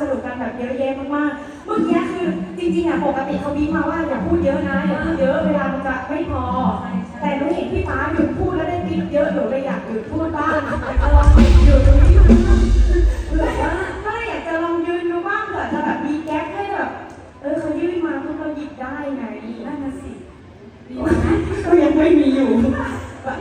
สนุกกันแบบเยอะแยะมากๆเมื่อกี้คือจริงๆอะปกติเขาบีบมาว่าอย่าพูดเยอะนะอย่าพูดเยอะเวลามันจะไม่พอ แต่หนูเห็นพี่ฟ้าหยุดพูดแล้วได้ติ๊กเยอะหนูเลยอยากหยุดพูดบ้างอยากจะลองหยุดตรงนี้บ้างเลยอยากจะลองยืนดูบ้างเผื่อจะแบบมีแก๊กให้แบบเออเขายื่นมาพวกเราหยิบได้ไงนั่นน่ะสิดีไหมก็ยังไม่มีอยู่แบบ